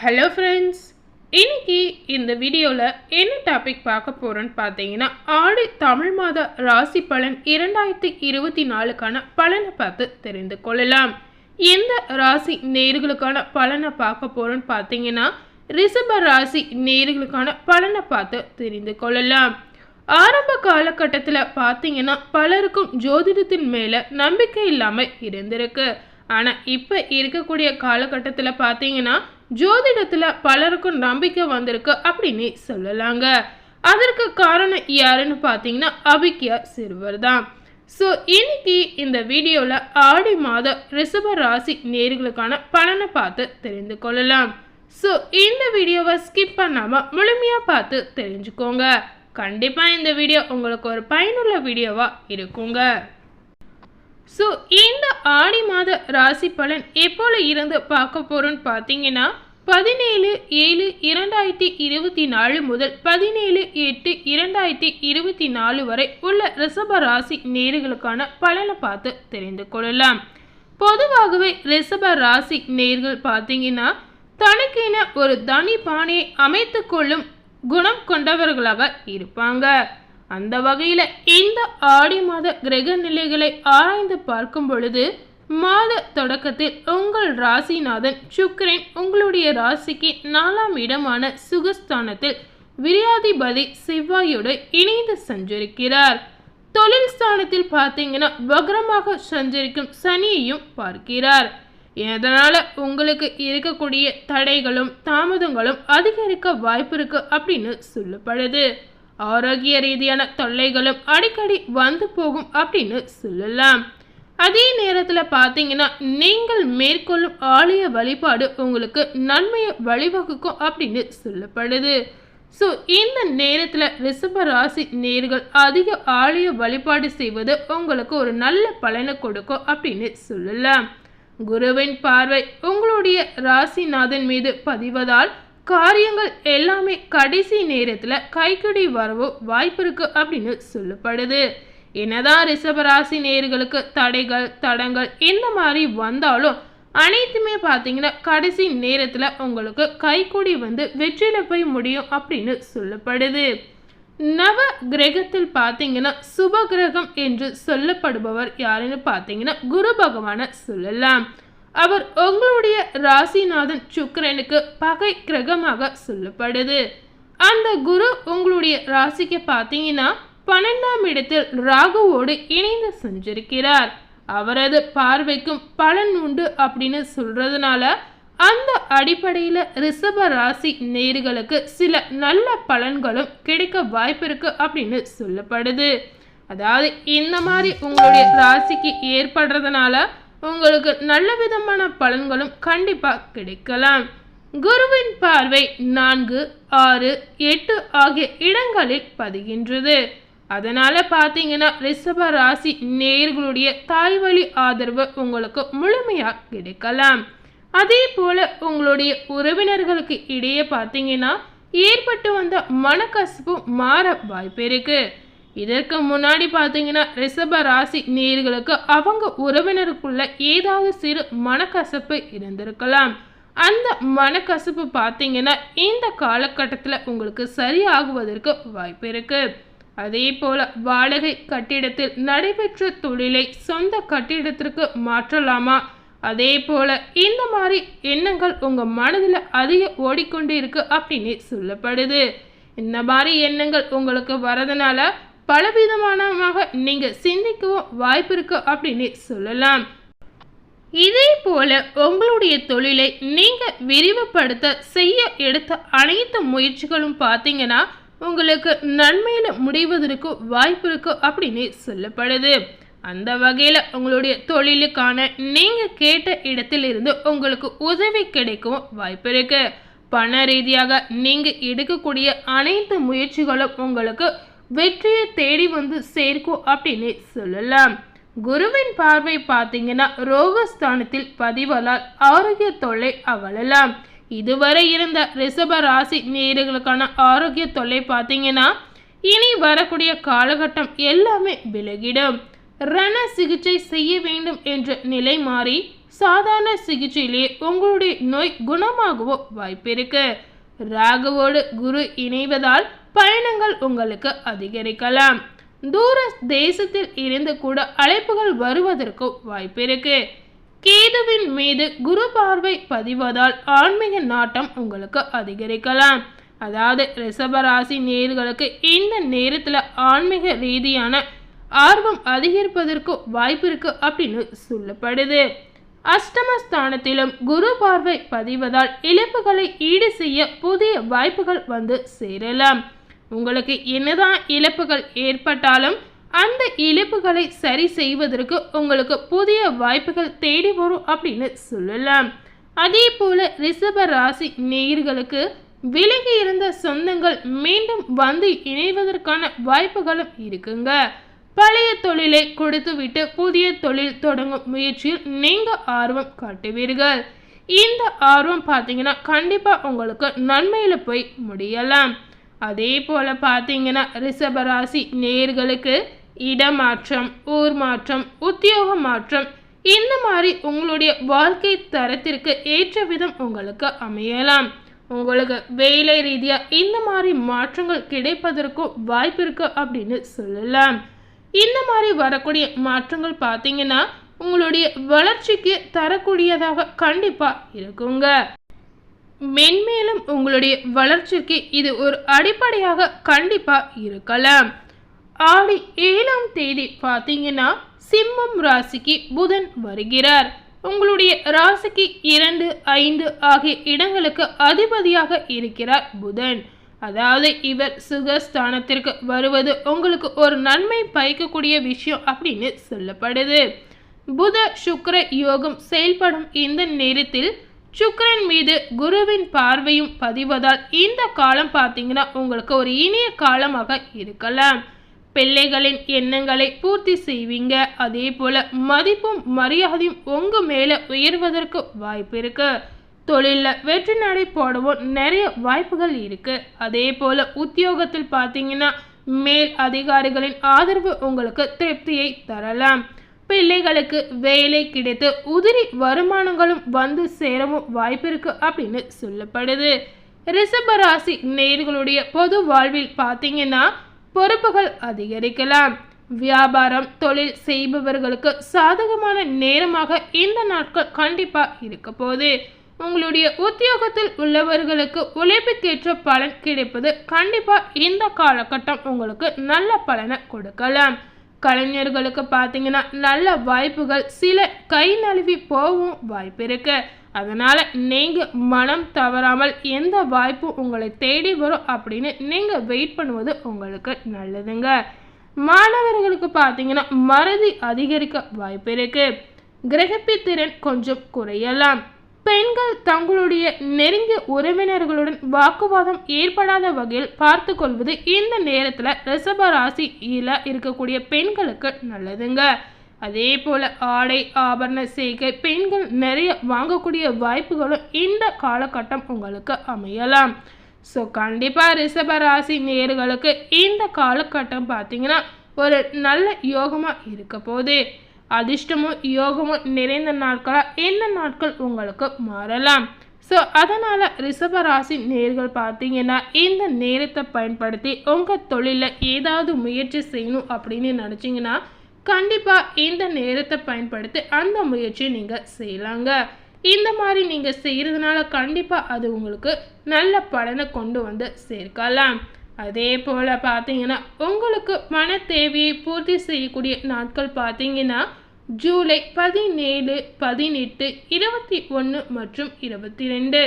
Hello friends இன்னைக்கு இந்த வீடியோவில் என்ன டாபிக் பார்க்க போகிறோன்னு பார்த்தீங்கன்னா ஆடி தமிழ் மாத ராசி பலன் இரண்டாயிரத்தி இருபத்தி நாலுக்கான பலனை பார்த்து தெரிந்து கொள்ளலாம். எந்த ராசி நேர்களுக்கான பலனை பார்க்க போகிறோன்னு பார்த்தீங்கன்னா ரிஷப ராசி நேர்களுக்கான பலனை பார்த்து தெரிந்து கொள்ளலாம். ஆரம்ப காலகட்டத்தில் பார்த்தீங்கன்னா பலருக்கும் ஜோதிடத்தின் மேலே நம்பிக்கை இல்லாமல் இருந்திருக்கு. ஆனால் இப்போ இருக்கக்கூடிய காலகட்டத்தில் பார்த்தீங்கன்னா ஜோதிடத்தில் பலருக்கும் நம்பிக்கை வந்திருக்கு அப்படின்னு சொல்லலாங்க. அதற்கு காரணம் யாருன்னு பார்த்தீங்கன்னா அபிக்யா சிறுவர் தான். ஸோ இன்னைக்கு இந்த வீடியோவில் ஆடி மாத ரிஷப ராசி நேர்களுக்கான பலனை பார்த்து தெரிந்து கொள்ளலாம். ஸோ இந்த வீடியோவை ஸ்கிப் பண்ணாமல் முழுமையாக பார்த்து தெரிஞ்சுக்கோங்க. கண்டிப்பாக இந்த வீடியோ உங்களுக்கு ஒரு பயனுள்ள வீடியோவாக இருக்குங்க. ஸோ இந்த ஆடி மாத ராசி பலன் எப்போல இருந்து பார்க்க போகிறோன்னு பார்த்தீங்கன்னா பதினேழு ஏழு இரண்டாயிரத்தி இருபத்தி நாலு முதல் பதினேழு எட்டு இரண்டாயிரத்தி இருபத்தி நாலு வரை உள்ள ரிஷப ராசி நேர்களுக்கான பலனை பார்த்து தெரிந்து கொள்ளலாம். பொதுவாகவே ரிஷப ராசி நேர்கள் பார்த்தீங்கன்னா தனக்கென ஒரு தனி பானையை அமைத்து கொள்ளும் குணம் கொண்டவர்களாக இருப்பாங்க. அந்த வகையில் இந்த ஆடி மாத கிரக நிலைகளை ஆராய்ந்து பார்க்கும் பொழுது மாத தொடக்கத்தில் உங்கள் ராசிநாதன் சுக்கரன் உங்களுடைய ராசிக்கு நாலாம் இடமான சுகஸ்தானத்தில் விரியாதிபதி செவ்வாயோடு இணைந்து சஞ்சரிக்கிறார். தொழில் ஸ்தானத்தில் பார்த்தீங்கன்னா வக்ரமாக சஞ்சரிக்கும் சனியையும் பார்க்கிறார். எதனால் உங்களுக்கு இருக்கக்கூடிய தடைகளும் தாமதங்களும் அதிகரிக்க வாய்ப்பு இருக்கு அப்படின்னு சொல்லப்படுது. ஆரோக்கிய ரீதியான தொல்லைகளும் அடிக்கடி வந்து போகும் அப்படின்னு சொல்லலாம். அதே நேரத்தில் பார்த்தீங்கன்னா நீங்கள் மேற்கொள்ளும் ஆலய வழிபாடு உங்களுக்கு நன்மையை வழிவகுக்கும் அப்படின்னு சொல்லப்படுது. ஸோ இந்த நேரத்தில் ரிஷப ராசி நேர்கள் அதிக ஆலய வழிபாடு செய்வது உங்களுக்கு ஒரு நல்ல பலனை கொடுக்கும் அப்படின்னு சொல்லலாம். குருவின் பார்வை உங்களுடைய ராசிநாதன் மீது பதிவதால் காரியங்கள் எல்லாமே கடைசி நேரத்தில் கைக்கடி வரவோ வாய்ப்பு இருக்குது அப்படின்னு சொல்லப்படுது. என்னதான் ரிஷபராசி நேர்களுக்கு தடைகள் தடங்கள் இந்த மாதிரி வந்தாலும் அனைத்துமே பார்த்தீங்கன்னா கடைசி நேரத்தில் உங்களுக்கு கைக்கூடி வந்து வெற்றியில் போய் முடியும் அப்படின்னு சொல்லப்படுது. நவ கிரகத்தில் பார்த்தீங்கன்னா சுப கிரகம் என்று சொல்லப்படுபவர் யாருன்னு பார்த்தீங்கன்னா குரு பகவானை சொல்லலாம். அவர் உங்களுடைய ராசிநாதன் சுக்கரனுக்கு பகை கிரகமாக சொல்லப்படுது. அந்த குரு உங்களுடைய ராசிக்கு பார்த்தீங்கன்னா பன்னெண்டாம் இடத்தில் ராகுவோடு இணைந்து செஞ்சிருக்கிறார் அவரது பார்வைக்கும் பலன் உண்டு அப்படின்னு சொல்றதுனால அந்த அடிப்படையில் ரிஷப ராசி நேர்களுக்கு சில நல்ல பலன்களும் கிடைக்க வாய்ப்பு இருக்கு அப்படின்னு சொல்லப்படுது. அதாவது இந்த மாதிரி உங்களுடைய ராசிக்கு ஏற்படுறதுனால உங்களுக்கு நல்ல விதமான பலன்களும் கண்டிப்பாக கிடைக்கலாம். குருவின் பார்வை நான்கு ஆறு எட்டு ஆகிய இடங்களில் பதிகின்றது. அதனால் பார்த்தீங்கன்னா ரிஷப ராசி நேர்களுடைய தாய்வழி ஆதரவு உங்களுக்கு முழுமையாக கிடைக்கலாம். அதே போல் உங்களுடைய உறவினர்களுக்கு இடையே பார்த்தீங்கன்னா ஏற்பட்டு வந்த மனக்கசப்பு மாற வாய்ப்பு இருக்குது இதற்கு முன்னாடி பார்த்தீங்கன்னா ரிஷப ராசி நேர்களுக்கு அவங்க உறவினருக்குள்ள ஏதாவது சிறு மனக்கசப்பு இருந்திருக்கலாம். அந்த மனக்கசப்பு பார்த்தீங்கன்னா இந்த காலகட்டத்தில் உங்களுக்கு சரியாகுவதற்கு வாய்ப்பு இருக்கு. அதே போல் வாடகை கட்டிடத்தில் நடைபெற்ற தொழிலை சொந்த கட்டிடத்திற்கு மாற்றலாமா? அதே போல் இந்த மாதிரி எண்ணங்கள் உங்கள் மனதில் அதிக ஓடிக்கொண்டு இருக்கு அப்படின்னு சொல்லப்படுது. இந்த மாதிரி எண்ணங்கள் உங்களுக்கு வரதுனால பலவிதமானமாக நீங்கள் சிந்திக்கவும் வாய்ப்பு இருக்கு அப்படின்னு சொல்லலாம். இதே போல உங்களுடைய தொழிலை நீங்கள் விரிவுபடுத்த செய்ய எடுத்த அனைத்து முயற்சிகளும் பார்த்தீங்கன்னா உங்களுக்கு நன்மையில் முடிவதற்கு வாய்ப்பு இருக்கு அப்படின்னு சொல்லப்படுது. அந்த வகையில் உங்களுடைய தொழிலுக்கான நீங்கள் கேட்ட இடத்திலிருந்து உங்களுக்கு உதவி கிடைக்கும் வாய்ப்பு இருக்குது பண ரீதியாக நீங்கள் எடுக்கக்கூடிய அனைத்து முயற்சிகளும் உங்களுக்கு வெற்றியை தேடி வந்து சேர்க்கும் அப்படின்னு சொல்லலாம். குருவின் பார்வை பார்த்தீங்கன்னா ரோகஸ்தானத்தில் பதிவலால் ஆரோக்கிய தொல்லை அவளலாம் இதுவரை இருந்த ரிஷப ராசி நேர்களுக்கான ஆரோக்கிய தொல்லை பார்த்தீங்கன்னா இனி வரக்கூடிய காலகட்டம் எல்லாமே விலகிடும். ரண சிகிச்சை செய்ய வேண்டும் என்ற நிலை மாறி சாதாரண சிகிச்சையிலேயே உங்களுடைய நோய் குணமாகவோ வாய்ப்பிருக்கு. ராகுவோடு குரு இணைவதால் பயணங்கள் உங்களுக்கு அதிகரிக்கலாம். தூர தேசத்தில் இருந்து கூட அழைப்புகள் வருவதற்கு வாய்ப்பு இருக்கு. கேதுவின் மீது குரு பார்வை பதிவதால் ஆன்மீக நாட்டம் உங்களுக்கு அதிகரிக்கலாம். அதாவது ரிஷபராசி நேர்களுக்கு இந்த நேரத்தில் ஆன்மீக ரீதியான ஆர்வம் அதிகரிப்பதற்கு வாய்ப்பு இருக்கு அப்படின்னு சொல்லப்படுது. அஷ்டமஸ்தானத்திலும் குரு பார்வை பதிவதால் இழப்புகளை ஈடு செய்ய புதிய வாய்ப்புகள் வந்து சேரலாம். உங்களுக்கு என்னதான் இழப்புகள் ஏற்பட்டாலும் அந்த இழப்புகளை சரி செய்வதற்கு உங்களுக்கு புதிய வாய்ப்புகள் தேடி வரும் அப்படின்னு சொல்லலாம். அதே போல ரிஷப ராசி நேயர்களுக்கு விலகி இருந்த சொந்தங்கள் மீண்டும் வந்து இணைவதற்கான வாய்ப்புகளும் இருக்குங்க. பழைய தொழிலை கொடுத்துவிட்டு புதிய தொழில் தொடங்கும் முயற்சியில் நீங்கள் ஆர்வம் காட்டுவீர்கள். இந்த ஆர்வம் பார்த்தீங்கன்னா கண்டிப்பாக உங்களுக்கு நன்மையில் போய் முடியலாம். அதே போல் பார்த்தீங்கன்னா ரிஷபராசி நேர்களுக்கு இடமாற்றம் ஊர் மாற்றம் உத்தியோக மாற்றம். இந்த மாதிரி உங்களுடைய வாழ்க்கை தரத்திற்கு ஏற்ற விதம் உங்களுக்கு அமையலாம். உங்களுக்கு வேலை ரீதியாக இந்த மாதிரி மாற்றங்கள் கிடைப்பதற்கும் வாய்ப்பு இருக்குது அப்படின்னு சொல்லலாம். இந்த மாதிரி வரக்கூடிய மாற்றங்கள் பார்த்தீங்கன்னா உங்களுடைய வளர்ச்சிக்கு தரக்கூடியதாக கண்டிப்பாக இருக்குங்க. மென்மேலும் உங்களுடைய வளர்ச்சிக்கு இது ஒரு அடிப்படையாக கண்டிப்பாக இருக்கலாம். ஆடி ஏழாம் தேதி பார்த்தீங்கன்னா சிம்மம் ராசிக்கு புதன் வருகிறார். உங்களுடைய ராசிக்கு இரண்டு ஐந்து ஆகிய இடங்களுக்கு அதிபதியாக இருக்கிறார் புதன். அதாவது இவர் சுகஸ்தானத்திற்கு வருவது உங்களுக்கு ஒரு நன்மை பயக்கக்கூடிய விஷயம் அப்படின்னு சொல்லப்படுது. புத சுக்கர யோகம் செயல்படும் இந்த நேரத்தில் சுக்கரன் மீது குருவின் பார்வையும் பதிவதால் இந்த காலம் பார்த்தீங்கன்னா உங்களுக்கு ஒரு இனிய காலமாக இருக்கலாம். பிள்ளைகளின் எண்ணங்களை பூர்த்தி செய்வீங்க. அதே போல மதிப்பும் மரியாதையும் உங்க மேல உயர்வதற்கு வாய்ப்பு இருக்கு. தொழிலில் வெற்றி நடை போடவும் நிறைய வாய்ப்புகள் இருக்கு. அதே போல உத்தியோகத்தில் பார்த்தீங்கன்னா மேல் அதிகாரிகளின் ஆதரவு உங்களுக்கு திருப்தியை தரலாம். பிள்ளைகளுக்கு வேலை கிடைத்து உதிரி வருமானங்களும் வந்து சேரவும் வாய்ப்பிருக்கு அப்படின்னு சொல்லப்படுது. ரிஷபராசி நேர்களுடைய பொது வாழ்வில் பார்த்தீங்கன்னா பொறுப்புகள் அதிகரிக்கலாம். வியாபாரம் தொழில் செய்பவர்களுக்கு சாதகமான நேரமாக இந்த நாட்கள் கண்டிப்பாக இருக்க போகுது. உங்களுடைய உத்தியோகத்தில் உள்ளவர்களுக்கு உழைப்புக்கேற்ற பலன் கிடைப்பது கண்டிப்பாக இந்த காலகட்டம் உங்களுக்கு நல்ல பலனை கொடுக்கலாம். கலைஞர்களுக்கு பார்த்தீங்கன்னா நல்ல வாய்ப்புகள் சில கை நழுவி போகவும் வாய்ப்பு இருக்கு. அதனால் நீங்கள் மனம் தவறாமல் எந்த வாய்ப்பும் உங்களை தேடி வரும் அப்படின்னு நீங்கள் வெயிட் பண்ணுவது உங்களுக்கு நல்லதுங்க. மாணவர்களுக்கு பார்த்தீங்கன்னா மறதி அதிகரிக்க வாய்ப்பு இருக்குது கிரகிப்பு திறன் கொஞ்சம் குறையலாம். பெண்கள் தங்களுடைய நெருங்கிய உறவினர்களுடன் வாக்குவாதம் ஏற்படாத வகையில் பார்த்து கொள்வது இந்த நேரத்தில் ரிஷப ராசியில் இருக்கக்கூடிய பெண்களுக்கு நல்லதுங்க. அதே போல் ஆடை ஆபரண சேர்க்கை பெண்கள் நிறைய வாங்கக்கூடிய வாய்ப்புகளும் இந்த காலகட்டம் உங்களுக்கு அமையலாம். ஸோ கண்டிப்பாக ரிஷப ராசி நேர்களுக்கு இந்த காலகட்டம் பார்த்தீங்கன்னா ஒரு நல்ல யோகமாக இருக்க போகுது. அதிர்ஷ்டமும் யோகமும் நிறைந்த நாட்களாக இந்த நாட்கள் உங்களுக்கு மாறலாம்? ஸோ அதனால் ரிஷபராசி நேர்கள் பார்த்தீங்கன்னா இந்த நேரத்தை பயன்படுத்தி உங்கள் தொழிலில் ஏதாவது முயற்சி செய்யணும் அப்படின்னு நினச்சிங்கன்னா கண்டிப்பாக இந்த நேரத்தை பயன்படுத்தி அந்த முயற்சியை நீங்கள் செய்யலாங்க. இந்த மாதிரி நீங்கள் செய்கிறதுனால கண்டிப்பாக அது உங்களுக்கு நல்ல பலனை கொண்டு வந்து சேர்க்கலாம். அதே போல் பார்த்தீங்கன்னா உங்களுக்கு மன தேவையை பூர்த்தி செய்யக்கூடிய நாட்கள் பார்த்தீங்கன்னா ஜூலை பதினேழு பதினெட்டு இருபத்தி ஒன்று மற்றும் இருபத்தி ரெண்டு.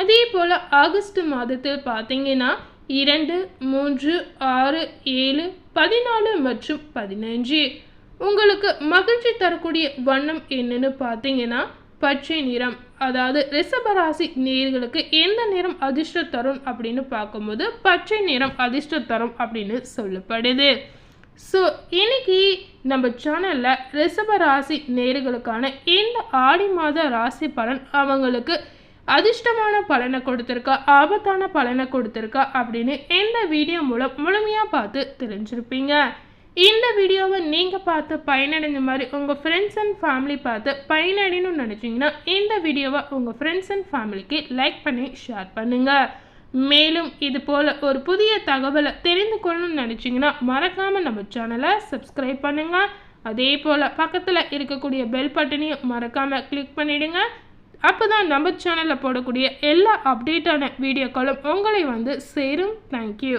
அதே போல் ஆகஸ்ட் மாதத்தில் பார்த்தீங்கன்னா இரண்டு மூன்று ஆறு ஏழு பதினாலு மற்றும் பதினஞ்சு. உங்களுக்கு மகிழ்ச்சி தரக்கூடிய வண்ணம் என்னன்னு பார்த்தீங்கன்னா பச்சை நிறம். அதாவது ரிஷபராசி நேர்களுக்கு எந்த நிறம் அதிர்ஷ்டம் தரும் அப்படின்னு பார்க்கும்போது பச்சை நிறம் அதிர்ஷ்டம் தரும் அப்படின்னு சொல்லப்படுது. ஸோ இன்னைக்கு நம்ம சேனலில் ரிஷப ராசி நேர்களுக்கான இந்த ஆடி மாத ராசி பலன் அவங்களுக்கு அதிர்ஷ்டமான பலனை கொடுத்துருக்கா ஆபத்தான பலனை கொடுத்துருக்கா அப்படின்னு இந்த வீடியோ மூலம் முழுமையாக பார்த்து தெரிஞ்சிருப்பீங்க. இந்த வீடியோவை நீங்கள் பார்த்து பயனடைஞ்ச மாதிரி உங்கள் ஃப்ரெண்ட்ஸ் அண்ட் ஃபேமிலி பார்த்து பயனடையணும்னு நினச்சிங்கன்னா இந்த வீடியோவை உங்கள் ஃப்ரெண்ட்ஸ் அண்ட் ஃபேமிலிக்கு லைக் பண்ணி ஷேர் பண்ணுங்கள் மேலும் இது போல் ஒரு புதிய தகவலை தெரிந்து கொள்ளணும்னு நினச்சிங்கன்னா மறக்காமல் நம்ம சேனலை சப்ஸ்கிரைப் பண்ணுங்கள் அதே போல் பக்கத்தில் இருக்கக்கூடிய பெல் பட்டனையும் மறக்காமல் கிளிக் பண்ணிவிடுங்க அப்போ தான் நம்ம சேனலில் போடக்கூடிய எல்லா அப்டேட்டான வீடியோக்களும் உங்களை வந்து சேரும். தேங்க்யூ